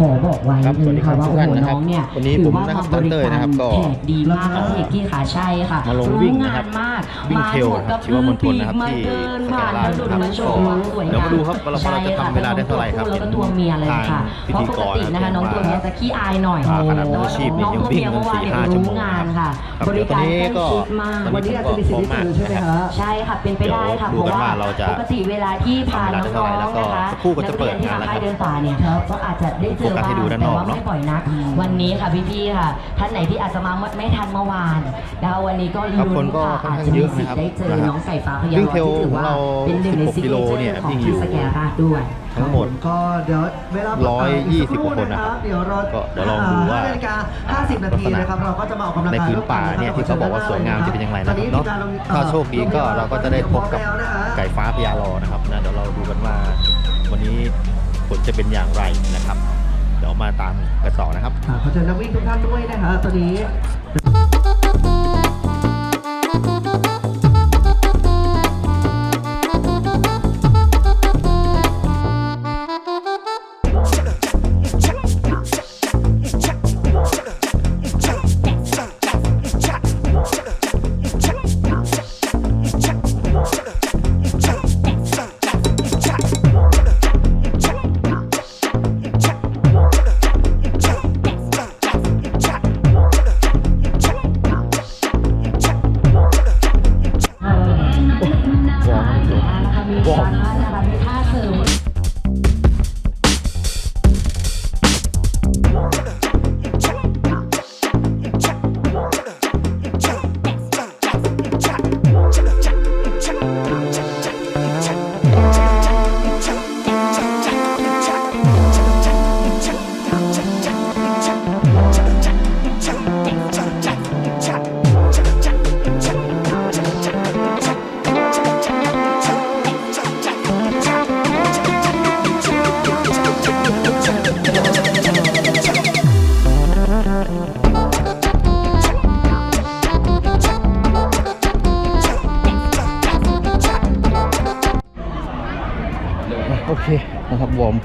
การค่ะขอ บอกไว้ครับเลยค่ะว่าสวัโอ้สดีโหครับน้องเนี่ยวันนี้ถือว่าผมนะครับมาบริเต้ยกานะครัรบก็แขกดีมากค่ะพี่เอกกี้ขาใช่ค่ะมาลงรู้วิ่งนะงาครันบมากวิ่งมาเทรลถูกนะครับกับชีวมณฑลนะครับมาที่เดินสผ่านแกนลาดถนนนะครับมาโชว์ความสวยงามเดี๋ยวมาดูครับว่าเราใช่จะทำเวลาได้เท่าไหร่ครับแล้วก็ตัวเมียเลยค่ะพิเพราะธีปกกรตินะคะน้องตัวเมียจะขี้อายหน่อยอ่าขนาดมืออาชีพนี่ยังวิ่งกันสี่ห้าชั่วโมงงานค่ะครับบริการเดี๋ใกยวตอนนี้ก็ล้ชิดมากวันนี้วันนี้อาจจะมีสิทธิ์ได้เจอใช่ไหมฮะใช่ค่ะเป็นไปได้ค่ะเดี๋เพยวราะว่าดูกันว่าเราจะปกติเวลาที่พาทำเวลาได้เท่าน้ไหร่องแล้วก็ๆนะคะสักครู่ก็จะเปิดงานนัแล้วเรียนที่มาค่ายครับเดินป่าเนี่ยก็อาจจะได้เจอโฟกัสบ้างให้ดูด้านนแต่อกว่าเนอะไม่บ่อยนัก วันนี้ค่ะพี่ๆค่ะ ท่านไหนที่อาจจะมาไม่ทันเมื่อวานนะคะวันนี้ก็ครับลุ้คนนก็ค่ะค่อนอาจข้างจะเยมีอะสิทนะครับธิ์ได้เจอนะครับน้องไก่ฟ้าพยาวิ่งวเทรลที่ถือว่าของเราเป็นหนึ่งใน16ซิกกิเนโลเจอเนี่ยร์ของวิ่งอที่ยู่สแกราดด้วย ทั้งหมด ก็เดี๋ยวเวลาร้อยยี่สิบกว่าคนนะครับเดี๋ยวเราก็เดี๋ยวลองดูว่าห้นาฬิกา50นาทีนะครับเราก็จะมาออกกำลังในกายพื้นป่าเนี่ยที่เขาบอกว่าสวยงามจะเป็นอย่างไรนะครับเนาะถ้าโชคดีก็เราก็จะได้พบกับไก่ฟ้าพญารอนะครับนะเดี๋ยวเราดูกันว่า วันนี้ผลจะเป็นอย่างไรนะครับ เดี๋ยวมาตามกันต่อนะครับ อ่าขอเชิญนักวิ่งทุกท่านด้วยนะฮะตอนนี้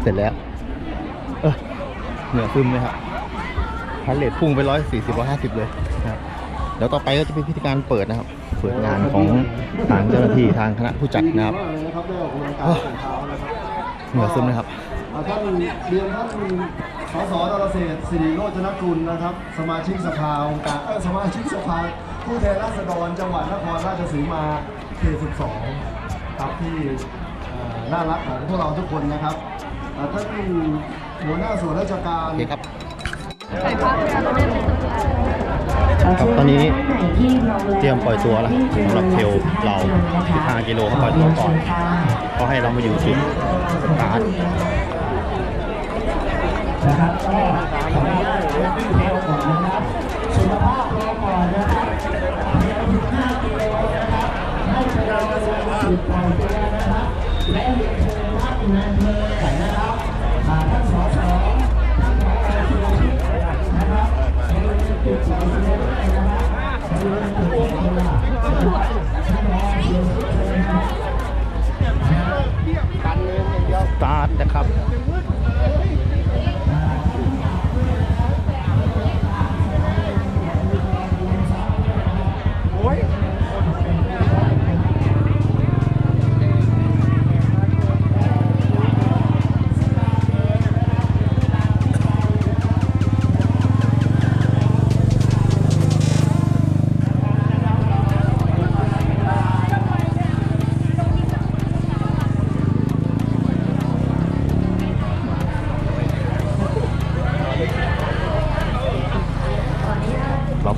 เสร็จแล้ว เออเหนือซึมเลยครับพันเลทพุ่งไปร้อยสี่สิบร้อยห้าสิบเลยนะครับเดี๋ยวต่อไปก็จะเป็นพิธีการเปิดนะครับ เปิดงานของทางเจ้าหน้าที่ทางคณะผู้จัดนะครับเหนือซึมนะครับท่านเรียนท่านสสนรเศษสิริโรจนกุลนะครับ สมาชิกสภาองค์การเออสมาชิกสภาผู้แทนราษฎรจังหวัดนครราชสีมาเขต12ครับที่เอ่น่ารักของพวกเราทุกคนนะครับ ท่านหัวหน้าส่วนราชการโอเคครับครับตอนนี้เตรียมปล่อยตัวแล้วสำหรับเทรลเรา15กิโลเขาปล่อยตัวก่อนเขาให้เรามาอยู่จุดสตาร์ทนะครับก็ขออนุญาตนะครับวิ่งเร็วก่อนนะครับสุขภาพรอก่อนนะครับเดี๋ยว15กิโลนะครับให้ไปรอจุดปล่อยตัวนะครับและ ตาดนะครับ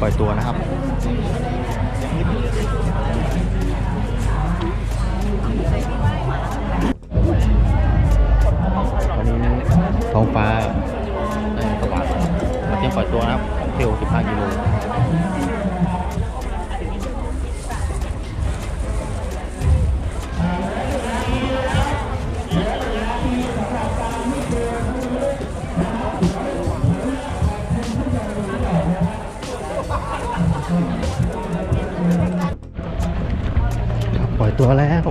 ล่อยตัวนะครับ ตัวแล้ว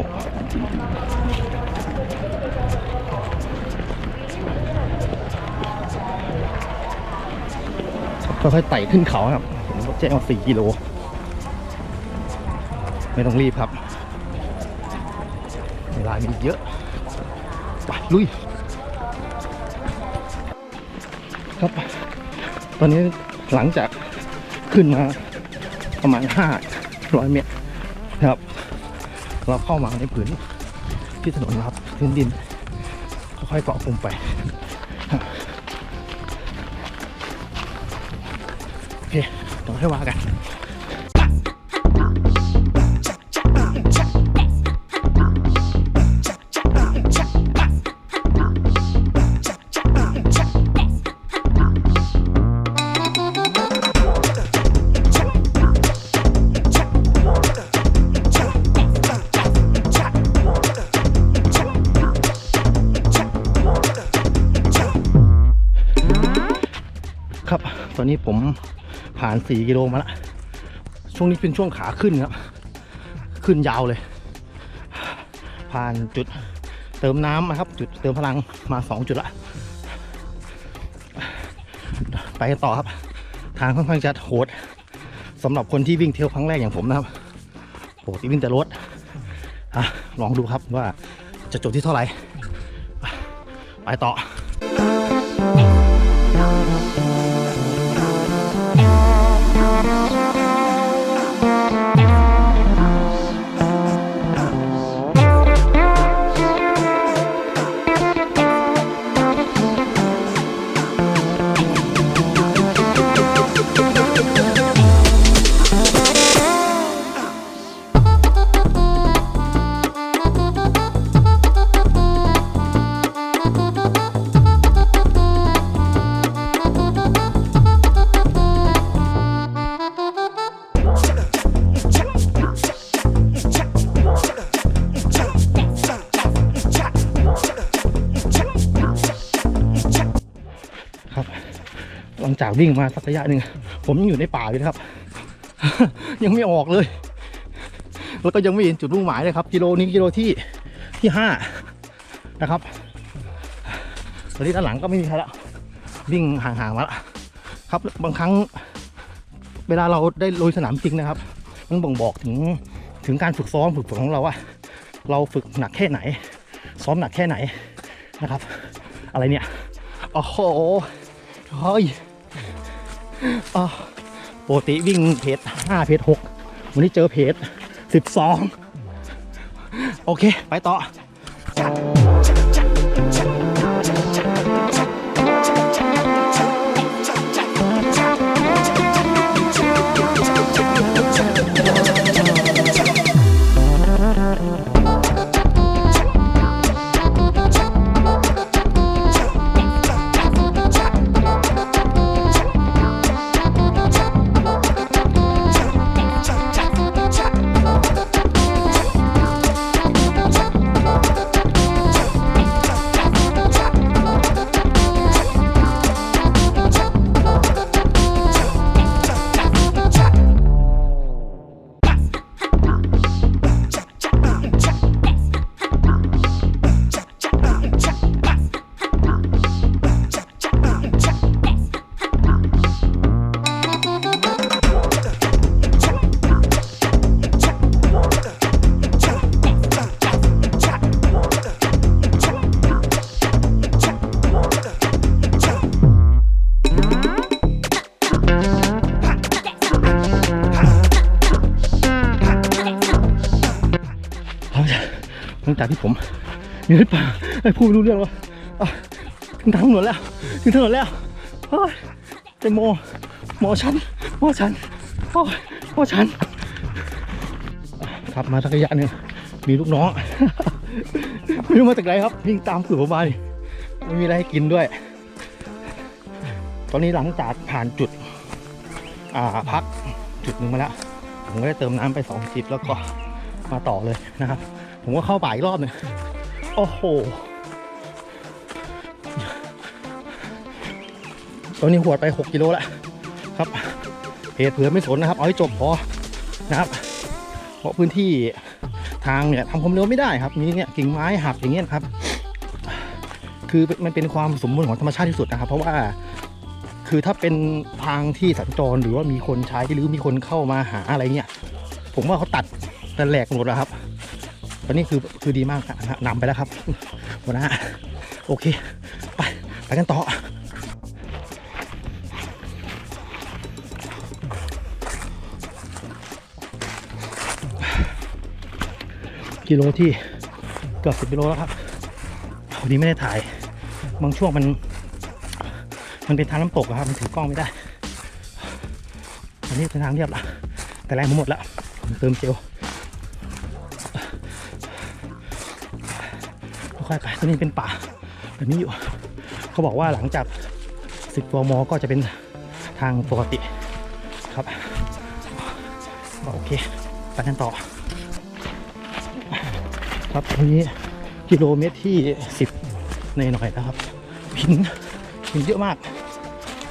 ค่อยๆไต่ขึ้นเขาครับผแจ้งสี่กิโล ไม่ต้องรีบครับ เวลามีเยอะ ไปลุย ครับ ตอนนี้หลังจากขึ้นมาประมาณ 500 เมตรครับ เราเข้ามาในผืนที่ถนนนะครับพื้นดินค่อยๆเกาะกลุ่มไปโอเคเดี๋ยวให้ว่ากัน ตอนนี้ผมผ่าน 4 กิโลมาล้วช่วงนี้เป็นช่วงขาขึ้นครับ ขึ้นยาวเลย ผ่านจุดเติมน้ำนะครับ จุดเติมพลังมา 2 จุดละ ไปกันต่อครับ ทางค่อนข้างจะโหดสำหรับคนที่วิ่งเที่ยวครั้งแรกอย่างผมนะครับปกติวิ่งแต่รถอะลองดูครับว่าจะจบที่เท่าไหร่ ไปต่อ วิ่งมาสักระยะหนึ่งผมยังอยู่ในป่าอยู่นะครับ ยังไม่ออกเลย แล้วก็ยังไม่เห็นจุดมุ่งหมายเลยครับ กิโลนี้กิโลที่ที่ห้านะครับตอนนี้ด้านหลังก็ไม่มีใครละวิ่งห่างๆมาละครับบางครั้งเวลาเราได้ลุยสนามจริงนะครับ มันบ่งบอกถึงถึงการฝึกซ้อมฝึกฝนของเราว่าเราฝึกหนักแค่ไหน ซ้อมหนักแค่ไหนนะครับ อะไรเนี่ยโอ้โหเฮ้ย ปกติวิ่งเพจห้าเพจหกวันนี้เจอเพจสิบสองโอเค ไปต่อ จากที่ผมอยู่ในป่าไอ้พูดไม่รู้เรื่องว่าถึงทางถนนแล้วถึงถนนแล้วเฮ้ยเจโมหมอฉันหมอฉันโอ้ยหมอฉันขับมาสักระยะหนึ่งมีลูกน้องไม่รู้มาจากไหนครับวิ่งตามสื่อผมมานี่ไม่มีอะไรให้กินด้วย ตอนนี้หลังจากผ่านจุดอ่าพักจุดหนึ่งมาแล้วผมก็ได้เติมน้ำไปสองจิบแล้วก็มาต่อเลยนะครับ ผมก็เข้าป่าอีกรอบหนึงโอ้โหตอนนี้หวดไป 6กิโลแล้วครับเหตุเผื่อไม่สนนะครับ เอาให้จบพอนะครับ เพราะพื้นที่ทางเนี่ยทำความเร็วไม่ได้ครับมีเนี่ยกิ่งไม้หักอย่างเงี้ยครับ คือมันเป็นความสมบูรณ์ของธรรมชาติที่สุดนะครับ เพราะว่าคือถ้าเป็นทางที่สัญจรหรือว่ามีคนใช้หรือมีคนเข้ามาหาอะไรเงี้ยผมว่าเขาตัดแต่แหลกหมดแล้วครับ ตอนนี้คือคือดีมากนะนำไปแล้วครับหัวหน้าโอเค ไปไปกันต่อกิโลที่เกือบสิบกิโลแล้วครับวันนี้ไม่ได้ถ่าย บางช่วงมัน มันเป็นทางน้ำตกอะครับ มันถือกล้องไม่ได้ อันนี้เป็นทางเรียบละแต่แรงผมหมดแล้วเติมเจล ค่อยๆไปตอนนี้เป็นป่าแบบนี้อยู่ เขาบอกว่าหลังจากสิบกมอก็จะเป็นทางปกติครับโอเค ไปกันต่อ ครับตอนนี้กิโลเมตรที่สิบในหน่อยนะครับ หินหินเยอะมาก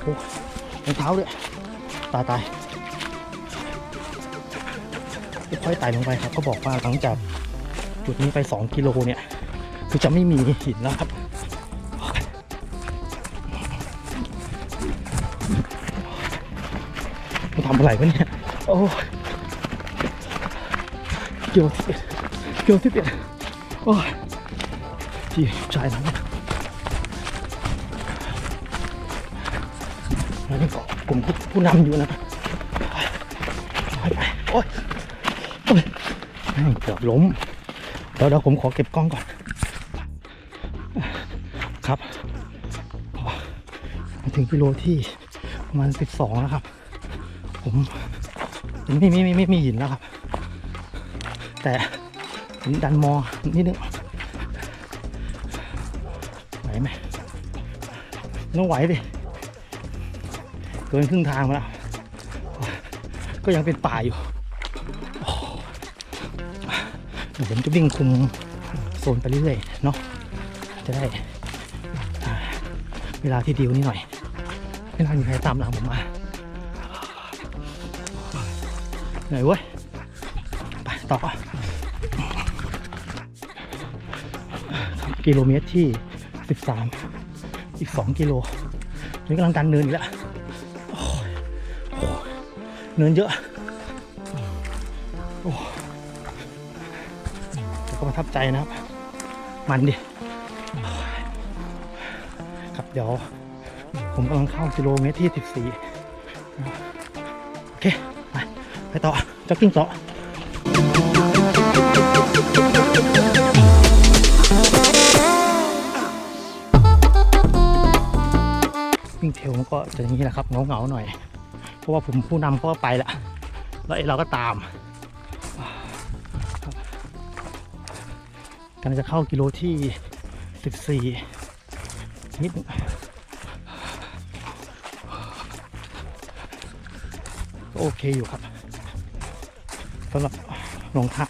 โอ้รองเท้าด้วยตายตายค่อยๆไต่ลงไปครับเขาบอกว่าหลังจากจุดนี้ไป 2 กิโลเนี่ย คือจะไม่มีหินแล้วครับมาทำอะไรวะเนี่ย โอ้ยเกี่ยวที่เกี่ยวที่เปียโอ้ยที่ชายนั้นแล้วนี่ก็กลุ่มผู้นำอยู่นะไปไปโอ้ยโอ้ยแม่เกือบล้ม เดี๋ยวเดี๋ยวผมขอเก็บกล้องก่อน ครับมาถึงกิโลที่ประมาณ 12 แล้วครับ ผมไม่ไม่ไม่ไม่มีหินแล้วครับ แต่ผมดันมอนิดนึงไหวไหมต้องไหวดิเกินครึ่งทางมาแล้ว ก็ยังเป็นป่าอยู่เดี๋ยวผมจะวิ่งคุมโซนไปเรื่อยๆเนาะจะได้ เวลาที่ดีกว่านี้หน่อย ไม่น่ามีใครตามหลังผมมาเหนื่อยเว้ย ไปต่อกิโลเมตรที่ 13 อีก 2 กิโลนี่กำลังดันเนินอีกแล้วเนินเยอะโอ้ยแต่ก็ประทับใจนะครับ มันดิ ครับเดี๋ยว ผมกำลังเข้ากิโลเมตรที่ 14 โอเค ไปไปต่อจ็อกกิ้งต่อวิ่งเทลมันก็จะอย่างนี้แหละครับเงาเงาๆหน่อย เพราะว่าผมผู้นำเขาก็ไปล้วแล้วไอเราก็ตามกำลังจะเข้ากิโลที่ 14 นิดนึงโอเคอยู่ครับสำหรับรองเท้า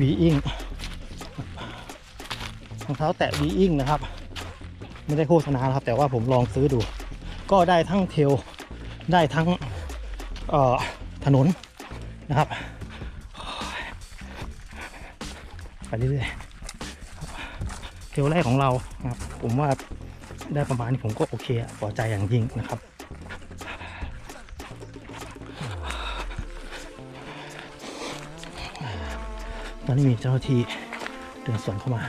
วีอิงรองเท้าแตะวีอิงนะครับ ไม่ได้โฆษณาครับ แต่ว่าผมลองซื้อดู ก็ได้ทั้งเทลได้ทั้งถนนนะครับไปเรื่อยๆ ลแรกของเรานะครับ ผมว่าได้ประมาณนี้ผมก็โอเคอะพอใจอย่างยิ่งนะครับตอนนี้มีเจ้าหน้าที่เดินสวนเข้ามา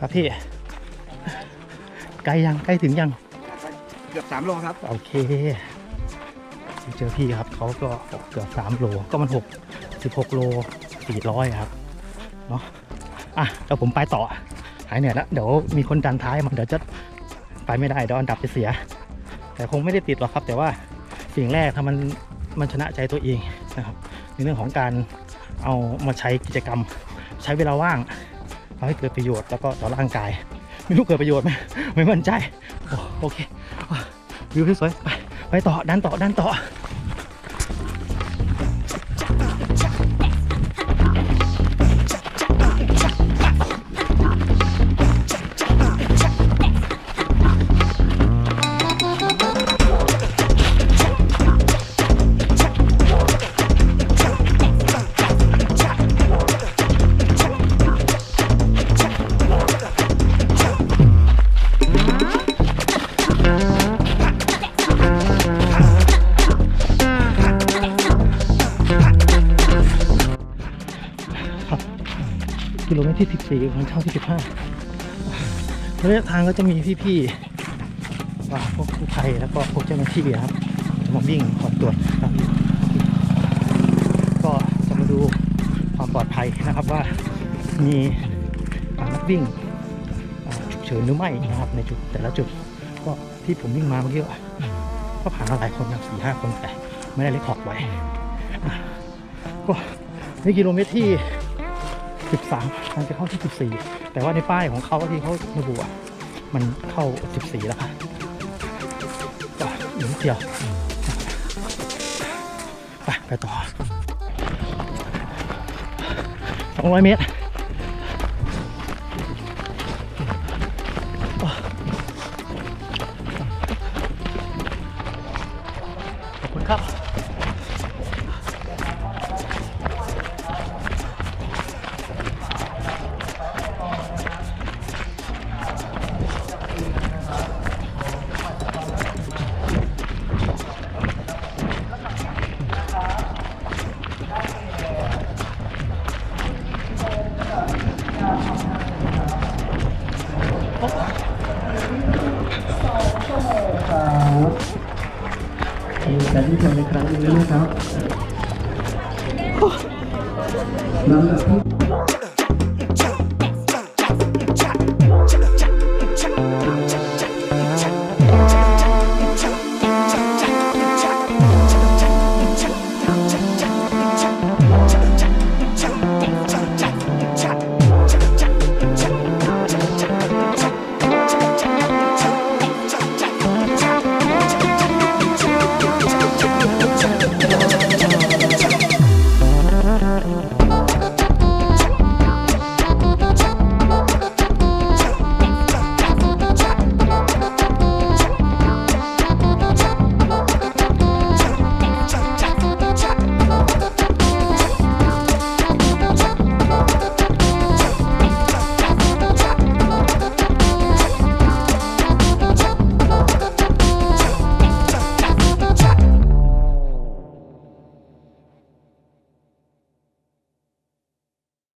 ครับพี่ใกล้ยังใกล้ถึงยัง เกือบสามโลครับ โอเค เจอพี่ครับเขาก็บอกเกือบสามโลก็มันหก สิบหกโลสี่ร้อยครับ เนาะอะเดี๋ยวผมไปต่อ หายเหนื่อยแล้ว เดี๋ยวมีคนดันท้ายมันเดี๋ยวจะไปไม่ได้เดี๋ยวอันดับจะเสีย แต่คงไม่ได้ติดหรอกครับ แต่ว่าสิ่งแรกถ้ามันมันชนะใจตัวเองนะครับ ในเรื่องของการเอามาใช้กิจกรรม ใช้เวลาว่างเอาให้เกิดประโยชน์แล้วก็ต่อร่างกาย ไม่รู้เกิดประโยชน์ไหมไม่มั่นใจ โอโอเควิวสวยไปไปต่อดันต่อดันต่อ ที่14ของเช่าที่15ระยะทางก็จะมีพี่ๆอ่าพวกกู้ภัยแล้วก็พวกเจ้าหน้าที่ครับจะมาวิ่งคอตรวจครับก็จะมาดูความปลอดภัยนะครับว่ามีอ่านักวิ่งฉุกเฉินหรือไม่นะครับในจุดแต่ละจุดก็ที่ผมวิ่งมาเมื่อกี้ก็ผ่านมาหลายคนนะสี่ห้าคนแต่ไม่ได้เลคคอร์ดไว้ก็นี่กิโลเมตรที่ 13มันจะเข้าที่ 14 แต่ว่าในป้ายของเขาที่เขาระบุมันเข้า 14 แล้วค่ะก็อีกนิดเดียวไปไปต่อ 200 เมตร ในการที่ทำในครั้งนี้นะครับลำดับที่